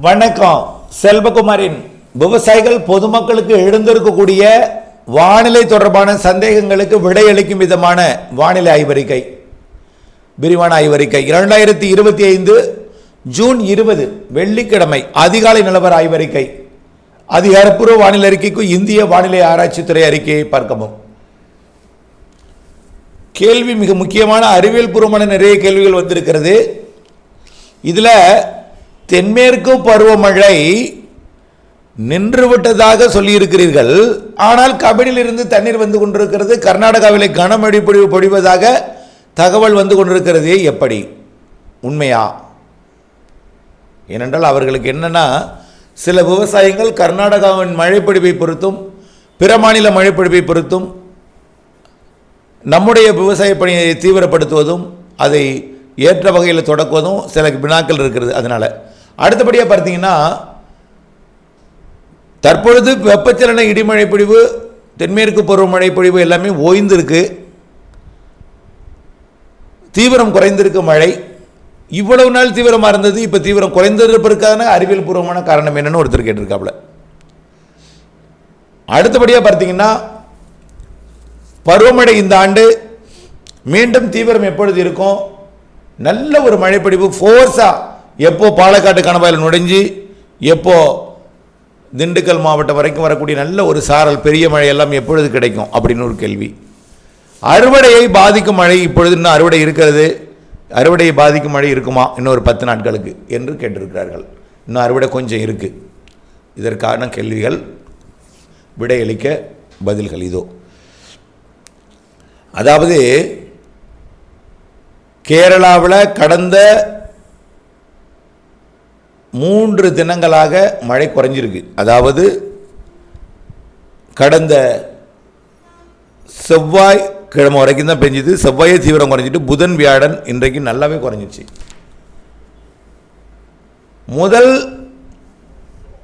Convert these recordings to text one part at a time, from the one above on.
வணக்கம். செல்வகுமாரின் விவசாயிகள் பொதுமக்களுக்கு எழுந்திருக்கக்கூடிய வானிலை தொடர்பான சந்தேகங்களுக்கு விடையளிக்கும் விதமான வானிலை ஆய்வறிக்கை. விரிவான ஆய்வறிக்கை. இரண்டாயிரத்தி இருபத்தி ஐந்து ஜூன் இருபது வெள்ளிக்கிழமை அதிகாலை நிலவர ஆய்வறிக்கை. அதிகாரப்பூர்வ வானிலை அறிக்கைக்கு இந்திய வானிலை ஆராய்ச்சித்துறை அறிக்கையை பார்க்கவும். கேள்வி மிக முக்கியமான அறிவியல் பூர்வமான நிறைய கேள்விகள் வந்திருக்கிறது. இதில் தென்மேற்கு பருவமழை நின்றுவிட்டதாக சொல்லியிருக்கிறீர்கள். ஆனால் கபினிலிருந்து தண்ணீர் வந்து கொண்டிருக்கிறது. கர்நாடகாவில் கனமழை பொழிவு பொழிவதாக தகவல் வந்து கொண்டிருக்கிறது எப்படி? உண்மையா? ஏனென்றால் அவர்களுக்கு என்னென்னா சில விவசாயிகள் கர்நாடகாவின் மழைப்பொழிவை பொறுத்தும் பிற மாநில மழைப்பொழிவை பொறுத்தும் நம்முடைய விவசாய பணியை தீவிரப்படுத்துவதும் அதை ஏற்ற வகையில் தொடக்குவதும் சில வினாக்கள் இருக்கிறது அதனால். அடுத்தபடியாக பார்த்தீங்கன்னா தற்பொழுது வெப்பச்சலன இடிமழை பொழிவு தென்மேற்கு பருவமழை பொழிவு எல்லாமே ஓய்ந்திருக்கு. தீவிரம் குறைந்திருக்கு மழை. இவ்வளவு நாள் தீவிரமாக இருந்தது இப்போ தீவிரம் குறைந்திருப்பதற்கான அறிவியல் பூர்வமான காரணம் என்னன்னு ஒருத்தர் கேட்டிருக்காப்புல. அடுத்தபடியாக பார்த்தீங்கன்னா பருவமழை இந்த ஆண்டு மீண்டும் தீவிரம் எப்பொழுது இருக்கும்? நல்ல ஒரு மழைப்பொழிவு ஃபோர்ஸாக எப்போ பாலக்காட்டு கணவாயில் நுழைஞ்சு எப்போ திண்டுக்கல் மாவட்டம் வரைக்கும் வரக்கூடிய நல்ல ஒரு சாரல் பெரிய மழை எல்லாம் எப்பொழுது கிடைக்கும் அப்படின்னு ஒரு கேள்வி. அறுவடையை பாதிக்கும் மழை இப்பொழுது இன்னும் அறுவடை இருக்கிறது. அறுவடையை பாதிக்கும் மழை இருக்குமா? இன்னும் ஒரு பத்து நாட்களுக்கு என்று கேட்டிருக்கிறார்கள். இன்னும் அறுவடை கொஞ்சம் இருக்குது இதற்கான கேள்விகள் விடையளிக்க பதில்கள் இதோ. அதாவது கேரளாவில் கடந்த மூன்று தினங்களாக மழை குறைஞ்சிருக்கு. அதாவது கடந்த செவ்வாய் கிழமை வரைக்கும் தான் பெஞ்சுது. செவ்வாயே தீவிரம் குறைஞ்சிட்டு புதன் வியாழன் இன்றைக்கு நல்லாவே குறைஞ்சிச்சு. முதல்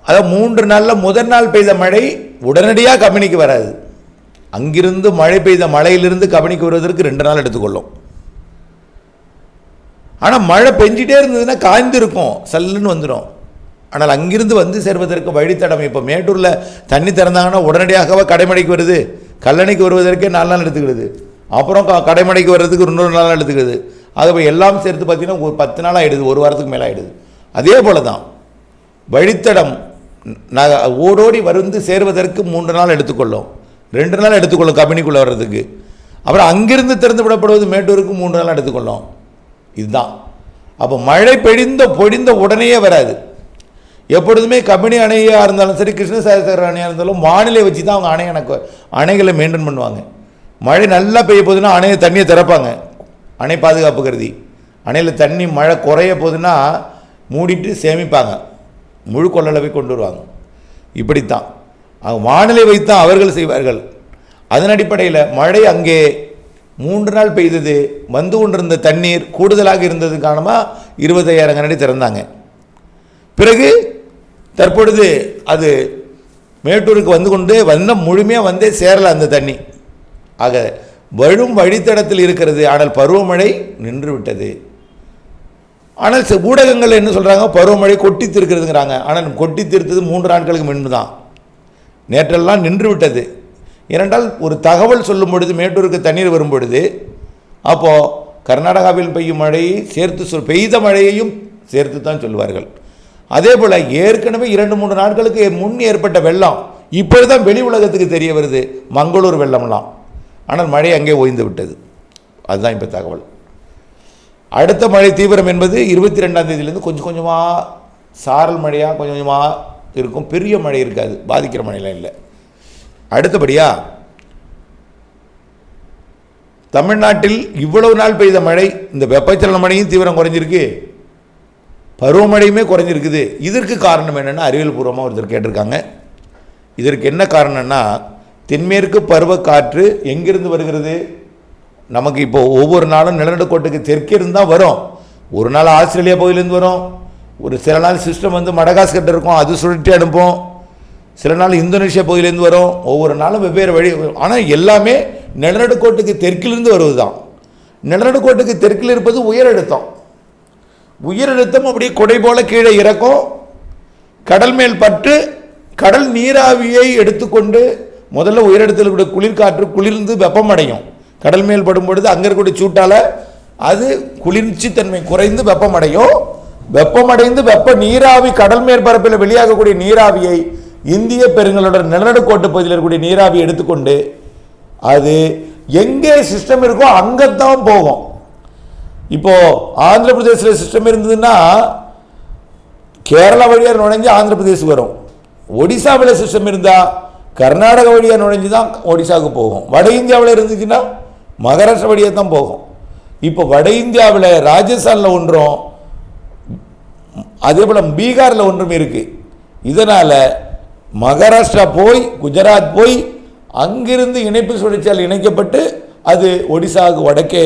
அதாவது மூன்று நாளில் முதல் நாள் பெய்த மழை உடனடியாக கம்பெனிக்கு வராது. அங்கிருந்து மழை பெய்த மழையிலிருந்து கபனிக்கு வருவதற்கு ரெண்டு நாள் எடுத்துக்கொள்ளும். ஆனால் மழை பெஞ்சிட்டே இருந்ததுன்னா காய்ந்திருக்கும். சல்லுன்னு வந்துடும் ஆனால் அங்கிருந்து வந்து சேர்வதற்கு வழித்தடம். இப்போ மேட்டூரில் தண்ணி திறந்தாங்கன்னா உடனடியாகவே கடைமடைக்கு வருது. கல்லணைக்கு வருவதற்கே நாலு நாள் எடுத்துக்கிடுது. அப்புறம் க- கடைமடைக்கு வர்றதுக்கு இன்னொரு நாள் எடுத்துக்கிறது அது இப்போ எல்லாம் சேர்த்து பார்த்தீங்கன்னா ஒரு பத்து நாள் ஆகிடுது ஒரு வாரத்துக்கு மேலே ஆகிடுது அதே போல தான் வழித்தடம் ந- ஓடோடி வந்து சேர்வதற்கு மூன்று நாள் எடுத்துக்கொள்ளும். ரெண்டு நாள் எடுத்துக்கொள்ளும் கம்பெனிக்குள்ளே வர்றதுக்கு. அப்புறம் அங்கிருந்து திறந்து விடப்படுவது மேட்டூருக்கு மூன்று நாள் எடுத்துக்கொள்ளும். இதுதான். அப்போ மழை பெழிந்த பொழிந்த உடனேயே வராது. எப்பொழுதுமே கபினி அணையாக இருந்தாலும் சரி கிருஷ்ணசாகர் அணையாக இருந்தாலும் வானிலை வச்சு தான் அவங்க அணை எனக்கு அணைகளை மெயின்டைன் பண்ணுவாங்க. மழை நல்லா பெய்ய போகுதுன்னா அணையை தண்ணியை திறப்பாங்க. அணை பாதுகாப்பு கருதி. அணையில் தண்ணி மழை குறைய போகுதுன்னா மூடிட்டு சேமிப்பாங்க. முழு கொள்ளளவை கொண்டு வருவாங்க. இப்படித்தான். வானிலை வைத்தான் அவர்கள் செய்வார்கள். அதன் அடிப்படையில் மழை அங்கே மூன்று நாள் பெய்தது வந்து கொண்டிருந்த தண்ணீர் கூடுதலாக இருந்தது காரணமாக இருபத்தையாயிரம் கனடி திறந்தாங்க. பிறகு தற்பொழுது அது மேட்டூருக்கு வந்து கொண்டு வந்த முழுமையாக வந்தே சேரல அந்த தண்ணி. ஆக வழும் வழித்தடத்தில் இருக்கிறது ஆனால் பருவமழை நின்று விட்டது. ஆனால் சில ஊடகங்கள் என்ன சொல்கிறாங்க பருவமழை கொட்டி திருக்கிறதுங்கிறாங்க. ஆனால் கொட்டி திருத்தது மூன்று நாட்களுக்கு முன்பு தான் நேற்றெல்லாம் நின்று விட்டது. ஏனென்றால் ஒரு தகவல் சொல்லும் பொழுது மேட்டூருக்கு தண்ணீர் வரும் பொழுது அப்போது கர்நாடகாவில் பெய்யும் மழையை சேர்த்து சொல் பெய்த மழையையும் சேர்த்து தான் சொல்வார்கள். அதே போல் ஏற்கனவே இரண்டு மூன்று நாட்களுக்கு முன் ஏற்பட்ட வெள்ளம் இப்பொழுது தான் வெளி உலகத்துக்கு தெரிய வருது. மங்களூர் வெள்ளம்லாம். ஆனால் மழை அங்கே ஓய்ந்து விட்டது. அதுதான் இப்போ தகவல். அடுத்த மழை தீவிரம் என்பது இருபத்தி ரெண்டாம் தேதியிலேருந்து கொஞ்சம் கொஞ்சமாக சாரல் மழையாக கொஞ்சம் கொஞ்சமாக இருக்கும். பெரிய மழை இருக்காது. பாதிக்கிற மழையெல்லாம் இல்லை. அடுத்தபடியா தமிழ்நாட்டில் இவ்வளவு நாள் பெய்த மழை இந்த வெப்பச்சலன மழையும் தீவிரம் குறைஞ்சிருக்கு. பருவமழையுமே குறைஞ்சிருக்குது. இதற்கு காரணம் என்னென்னா அறிவியல் பூர்வமாக ஒருத்தர் கேட்டிருக்காங்க. இதற்கு என்ன காரணம்னா தென்மேற்கு பருவக்காற்று எங்கிருந்து வருகிறது? நமக்கு இப்போ ஒவ்வொரு நாளும் நிலநடுக்கோட்டுக்கு தெற்கே இருந்து தான் வரும். ஒரு நாள் ஆஸ்திரேலியா பகுதியிலேருந்து வரும். ஒரு சில நாள் சிஸ்டம் வந்து மடகாஸ்கர் இருக்கும். அது சுழற்றி அனுப்போம். சில நாள் இந்தோனேஷியா பகுதியிலேருந்து வரும் ஒவ்வொரு நாளும் வெவ்வேறு வழி ஆனால் எல்லாமே நிலநடுக்கோட்டுக்கு தெற்கிலிருந்து வருவது தான் நிலநடுக்கோட்டுக்கு தெற்கில் இருப்பது உயரழுத்தம். உயரழுத்தம் அப்படியே கொடை போல கீழே இறக்கும். கடல் மேல் பட்டு கடல் நீராவியை எடுத்துக்கொண்டு முதல்ல உயரிடத்தில் கூட குளிர்காற்று குளிர்ந்து வெப்பமடையும் கடல் மேல் படும் பொழுது அங்கே இருக்கக்கூடிய சூட்டால் அது குளிர்ச்சி தன்மை குறைந்து வெப்பமடையும் வெப்பமடைந்து வெப்ப நீராவி கடல் மேற்பரப்பில் வெளியாகக்கூடிய நீராவியை இந்திய பெருங்களோட நிலநடுக்கோட்டு பகுதியில் இருக்கக்கூடிய நீராவி எடுத்துக்கொண்டு அது எங்கே சிஸ்டம் இருக்கோ அங்கே தான் போகும். இப்போ ஆந்திர பிரதேசில் சிஸ்டம் இருந்ததுன்னா கேரளா வழியாக நுழைஞ்சு ஆந்திர பிரதேஷ் வரும். ஒடிசாவில் சிஸ்டம் இருந்தால் கர்நாடக வழியாக நுழைஞ்சு தான் ஒடிசாவுக்கு போகும். வட இந்தியாவில் இருந்துச்சுன்னா மகாராஷ்டிரா வழியாக தான் போகும். இப்போ வட இந்தியாவில் ராஜஸ்தானில் ஒன்றும் அதே போல் பீகாரில் ஒன்றும் இருக்குது இதனால் மகாராஷ்டிரா போய் குஜராத் போய் அங்கிருந்து இணைப்பு சுழற்சியால் இணைக்கப்பட்டு அது ஒடிசாவுக்கு வடக்கே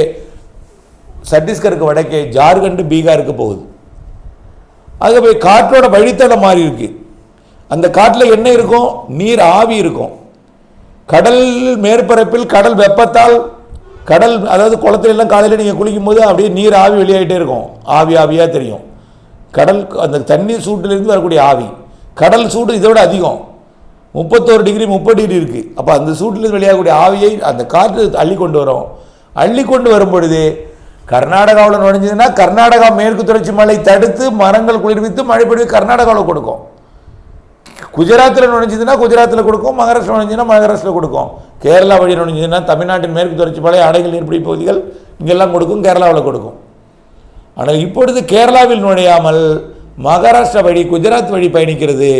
சத்தீஸ்கருக்கு வடக்கே ஜார்க்கண்ட் பீகாருக்கு போகுது. ஆக போய் காற்றோட வழித்தடம் மாறி இருக்கு. அந்த காட்டில் என்ன இருக்கும்? நீர் ஆவி இருக்கும். கடல் மேற்பரப்பில் கடல் வெப்பத்தால் கடல் அதாவது குளத்துல எல்லாம் காலையில் நீங்கள் குளிக்கும் போது அப்படியே நீர் ஆவி வெளியாகிட்டே இருக்கும். ஆவி ஆவியாக தெரியும். கடல் அந்த தண்ணீர் சூட்டிலிருந்து வரக்கூடிய ஆவி. கடல் சூடு இதை விட அதிகம். முப்பத்தோரு டிகிரி முப்பது டிகிரி இருக்குது அப்போ அந்த சூட்டிலிருந்து வெளியாகக்கூடிய ஆவியை அந்த காற்று அள்ளி கொண்டு வரும். அள்ளி கொண்டு வரும் பொழுது கர்நாடகாவில் நுழைஞ்சதுன்னா கர்நாடகா மேற்கு தொடர்ச்சி மலை தடுத்து மரங்கள் குளிர்வித்து மழை பொழிவு கர்நாடகாவில் கொடுக்கும். குஜராத்தில் நுழைஞ்சதுன்னா குஜராத்தில் கொடுக்கும் மகாராஷ்டிரா நுழைஞ்சதுன்னா மகாராஷ்டிரா கொடுக்கும். கேரளா வழி நுழைஞ்சதுன்னா தமிழ்நாட்டின் மேற்கு தொடர்ச்சி மலை அடைகள் நீர்பிடி பகுதிகள் இங்கெல்லாம் கொடுக்கும் கேரளாவில் கொடுக்கும். ஆனால் இப்பொழுது கேரளாவில் நுழையாமல் மகாராஷ்டிரா வழி குஜராத் வழி பயணிக்கிறது.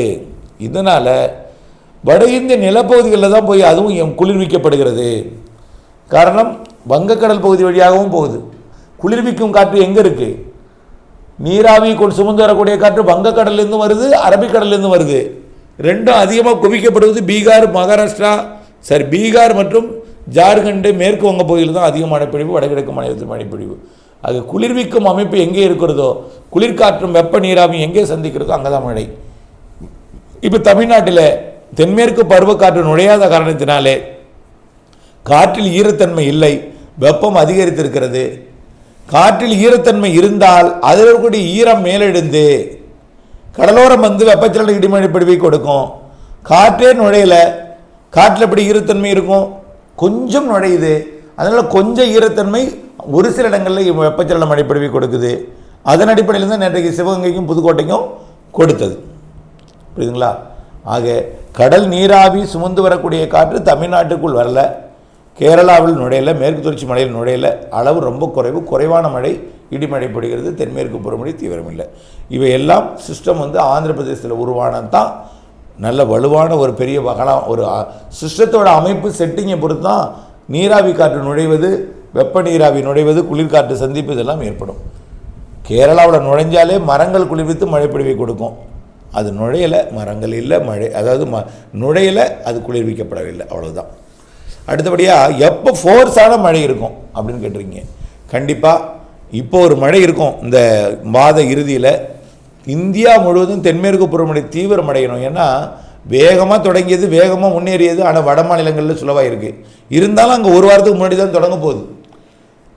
இதனால் வட இந்திய நிலப்பகுதிகளில் தான் போய் அதுவும் எம் குளிர்விக்கப்படுகிறது. காரணம் வங்கக்கடல் பகுதி வழியாகவும் போகுது. குளிர்விக்கும் காற்று எங்கே இருக்குது நீராவி கொண்டு சுமந்து வரக்கூடிய காற்று வங்கக்கடல்லேருந்து வருது அரபிக்கடல்லேருந்து வருது. ரெண்டும் அதிகமாக குவிக்கப்படுவது பீகார் மகாராஷ்டிரா சரி பீகார் மற்றும் ஜார்க்கண்டு மேற்கு வங்க பகுதியில் தான் அதிக மழைப்பொழிவு வடகிழக்கு மாநிலத்தில் மழைப்பொழிவு அது குளிர்விக்கும் அமைப்பு எங்கே இருக்கிறதோ குளிர்காற்றும் வெப்ப நீராவி எங்கே சந்திக்கிறதோ அங்கே தான் மழை. இப்போ தமிழ்நாட்டில் தென்மேற்கு பருவக்காற்று நுழையாத காரணத்தினாலே காற்றில் ஈரத்தன்மை இல்லை வெப்பம் அதிகரித்திருக்கிறது. காற்றில் ஈரத்தன்மை இருந்தால் அதில் ஈரம் மேலெழுந்து கடலோரம் வந்து வெப்பச்சலன இடிமழை பொழிவை கொடுக்கும். காற்றே நுழையல காற்றில் எப்படி ஈரத்தன்மை இருக்கும்? கொஞ்சம் நுழையுது. அதனால் கொஞ்சம் ஈரத்தன்மை ஒரு சில இடங்களில் வெப்பச்சலனம் மழை கொடுக்குது. அதன் அடிப்படையில் தான் நேற்றைக்கு சிவகங்கைக்கும் புதுக்கோட்டைக்கும் கொடுத்தது. புரியுதுங்களா? ஆக கடல் நீராவி சுமந்து வரக்கூடிய காற்று தமிழ்நாட்டுக்குள் வரல. கேரளாவில் நுழையல மேற்கு தொடர்ச்சி மலையில் நுழையல. அளவு ரொம்ப குறைவு. குறைவான மழை இடிமழை படுகிறது தென்மேற்கு பருவமழை தீவிரமில்லை. இவையெல்லாம் சிஸ்டம் வந்து ஆந்திர பிரதேசத்தில் உருவானது தான். நல்ல வலுவான ஒரு பெரிய வகலாம் ஒரு சிஸ்டத்தோட அமைப்பு செட்டிங்கை பொறுத்து தான் நீராவி காற்று நுழைவது. வெப்ப நீராவி நுழைவது குளிர்காற்று சந்திப்பு இதெல்லாம் ஏற்படும். கேரளாவில் நுழைஞ்சாலே மரங்கள் குளிர்வித்து மழைப்பொழிவை கொடுக்கும். அது நுழையலை மரங்கள் இல்லை மழை அதாவது ம நுழையலை அது குளிர்விக்கப்படவில்லை அவ்வளோதான் அடுத்தபடியாக எப்போ ஃபோர்ஸான மழை இருக்கும் அப்படின்னு கேட்டிருக்கீங்க. கண்டிப்பாக இப்போ ஒரு மழை இருக்கும் இந்த மாத இறுதியில். இந்தியா முழுவதும் தென்மேற்கு பருவமழை தீவிரமடையணும் ஏன்னா வேகமாக தொடங்கியது வேகமாக முன்னேறியது ஆனால் வட மாநிலங்களில் சுலவாக இருக்குது இருந்தாலும் அங்கே ஒரு வாரத்துக்கு முன்னாடி தான் தொடங்க போகுது.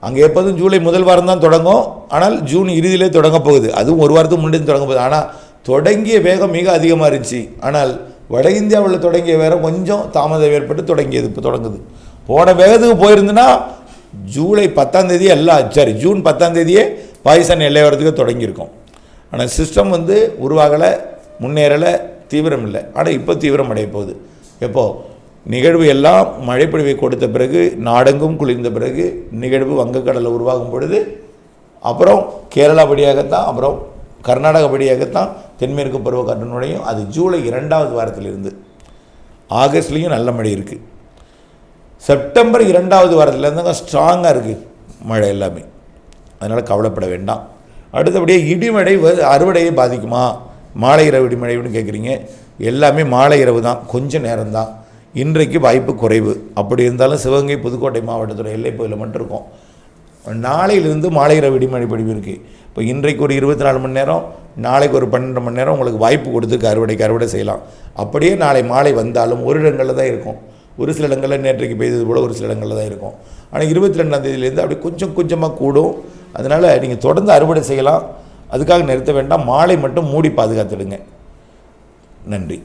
அங்கே எப்போதும் ஜூலை முதல் வாரம் தான் தொடங்கும். ஆனால் ஜூன் இறுதியிலே தொடங்க போகுது. அதுவும் ஒரு வாரத்துக்கு முன்னாடி தொடங்க போகுது. ஆனால் தொடங்கிய வேகம் மிக அதிகமாக இருந்துச்சு. ஆனால் வட இந்தியாவில் தொடங்கிய வேகம் கொஞ்சம் தாமதம் ஏற்பட்டு தொடங்கியது இப்போ தொடங்குது. போன வேகத்துக்கு போயிருந்துன்னா ஜூலை பத்தாம் தேதி எல்லாம் சாரி ஜூன் பத்தாம் தேதியே பாகிஸ்தான் எல்லை வரத்துக்கு தொடங்கியிருக்கும். ஆனால் சிஸ்டம் வந்து உருவாகலை முன்னேறலை தீவிரம் இல்லை ஆனால் இப்போ தீவிரம் அடைய போகுது. எப்போது நிகழ்வு எல்லாம் மழைப்பொழிவை கொடுத்த பிறகு நாடெங்கும் குளிர்ந்த பிறகு நிகழ்வு வங்கக்கடலில் உருவாகும் பொழுது அப்புறம் கேரளா வழியாகத்தான் அப்புறம் கர்நாடக வழியாகத்தான் தென்மேற்கு பருவக்காற்று நுழையும் அது ஜூலை இரண்டாவது வாரத்திலிருந்து. ஆகஸ்ட்லேயும் நல்ல மழை இருக்குது செப்டம்பர் இரண்டாவது வாரத்துலேருந்து ஸ்ட்ராங்காக இருக்குது மழை எல்லாமே. அதனால் கவலைப்பட வேண்டாம். அடுத்தபடியாக இடிமழை அறுவடையை பாதிக்குமா? மாலை இரவு இடிமழைன்னு கேட்குறீங்க எல்லாமே மாலை இரவு தான் கொஞ்சம் நேரம்தான். இன்றைக்கு வாய்ப்பு குறைவு. அப்படி இருந்தாலும் சிவகங்கை புதுக்கோட்டை மாவட்டத்தோட எல்லைப்பகுதியில் மட்டும் இருக்கும். நாளையிலிருந்து மாலை இரவு இடிமழை இருக்குது இப்போ இன்றைக்கு ஒரு இருபத்தி நாலு மணி நேரம் நாளைக்கு ஒரு பன்னெண்டு மணி நேரம் உங்களுக்கு வாய்ப்பு கொடுத்துருக்கு. அறுவடைக்கு அறுவடை செய்யலாம். அப்படியே நாளை மாலை வந்தாலும் ஒரு இடங்களில் தான் இருக்கும். ஒரு சில இடங்களில் நேற்றைக்கு பெய்தது போல் ஒரு சில இடங்களில் தான் இருக்கும். ஆனால் இருபத்தி ரெண்டாம் தேதியிலேருந்து அப்படி கொஞ்சம் கொஞ்சமாக கூடும். அதனால் நீங்கள் தொடர்ந்து அறுவடை செய்யலாம். அதுக்காக நிறுத்த வேண்டாம். மாலை மட்டும் மூடி பாதுகாத்துடுங்க. நன்றி.